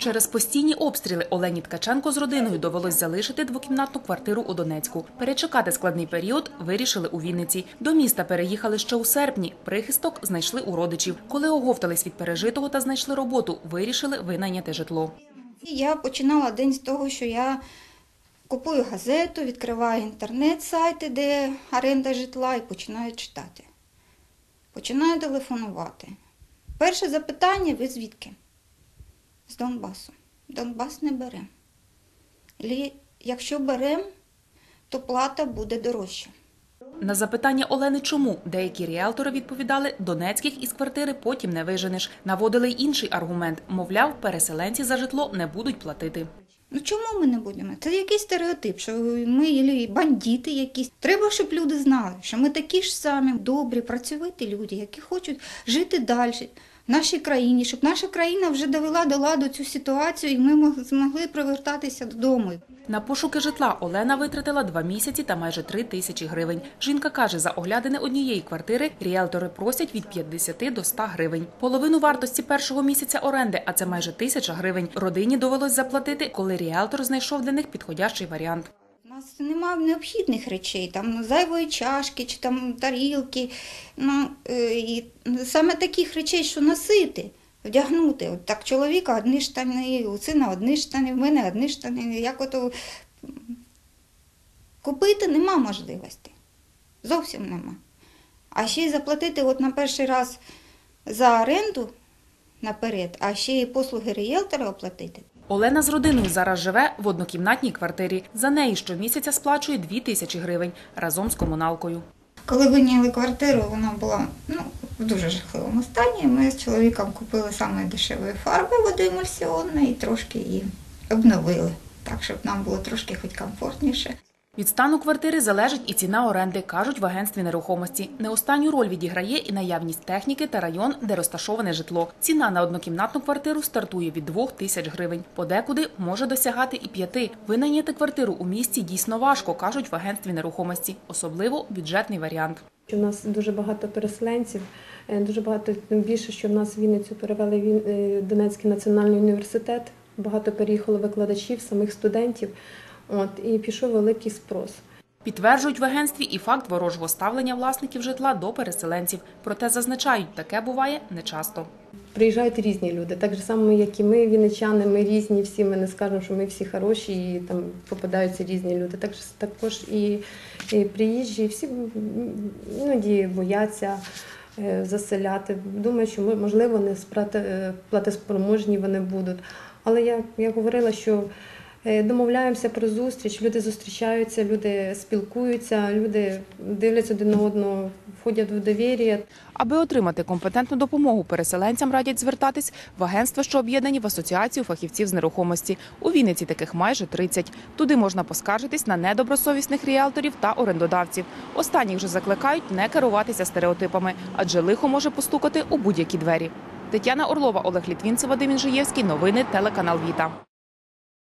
Через постійні обстріли Олені Ткаченко з родиною довелось залишити двокімнатну квартиру у Донецьку. Перечекати складний період вирішили у Вінниці. До міста переїхали ще у серпні. Прихисток знайшли у родичів. Коли оговтались від пережитого та знайшли роботу, вирішили винайняти житло. Я починала день з того, що я купую газету, відкриваю інтернет-сайти, де оренда житла, і починаю читати. Починаю телефонувати. Перше запитання: ви звідки? З Донбасу. Донбас не бере. Якщо беремо, то плата буде дорожча. На запитання Олени, чому деякі ріелтори відповідали, донецьких із квартири потім не виженеш. Наводили й інший аргумент, мовляв, переселенці за житло не будуть платити. Ну чому ми не будемо? Це якийсь стереотип, що ми бандити якісь. Треба, щоб люди знали, що ми такі ж самі добрі, працьовиті люди, які хочуть жити далі нашій країні, щоб наша країна вже довела до ладу цю ситуацію, і ми змогли привертатися додому. На пошуки житла Олена витратила два місяці та майже три тисячі гривень. Жінка каже, за оглядини однієї квартири ріелтори просять від 50 до 100 гривень. Половину вартості першого місяця оренди, а це майже тисяча гривень, родині довелось заплатити, коли ріелтор знайшов для них підходящий варіант. Нас немає необхідних речей, там ну, зайвої чашки чи там тарілки. Ну, е, і саме таких речей, що носити, вдягнути. От так чоловіка одні штани, у сина одні штани, в мене одні штани. Як ото купити нема можливості. Зовсім нема. А ще й заплатити от на перший раз за оренду наперед, а ще й послуги ріелтора оплатити. Олена з родиною зараз живе в однокімнатній квартирі. За неї щомісяця сплачує 2 тисячі гривень разом з комуналкою. Коли виняли квартиру, вона була ну, в дуже жахливому стані. Ми з чоловіком купили саме дешевої фарби водоемульсіонної і трошки її обновили, так, щоб нам було трошки хоч комфортніше. Від стану квартири залежить і ціна оренди, кажуть в агентстві нерухомості. Не останню роль відіграє і наявність техніки та район, де розташоване житло. Ціна на однокімнатну квартиру стартує від 2 тисяч гривень. Подекуди може досягати і п'яти. Винайняти квартиру у місті дійсно важко, кажуть в агентстві нерухомості, особливо бюджетний варіант. У нас дуже багато переселенців, е, дуже багато тим більше, що в нас в Вінницю перевели е, Донецький національний університет. Багато переїхало викладачів, самих студентів. От і пішов великий спрос. Підтверджують в агентстві і факт ворожого ставлення власників житла до переселенців. Проте зазначають, таке буває нечасто. Приїжджають різні люди, так же само, як і ми, вінничани, ми різні, всі ми не скажемо, що ми всі хороші, і там попадаються різні люди. Так же також і, і приїжджі, всі іноді бояться е, заселяти. Думають, що можливо не сплати- е, вони будуть. Але я, я говорила, що домовляємося про зустріч, люди зустрічаються, люди спілкуються, люди дивляться один одного, входять в довір'я. Аби отримати компетентну допомогу переселенцям радять звертатись в агентства, що об'єднані в асоціацію фахівців з нерухомості. У Вінниці таких майже 30. Туди можна поскаржитись на недобросовісних ріелторів та орендодавців. Останніх же закликають не керуватися стереотипами, адже лихо може постукати у будь-які двері. Тетяна Орлова, Олег Літвінцев, Вадим Інжиєвський. Новини телеканал Віта.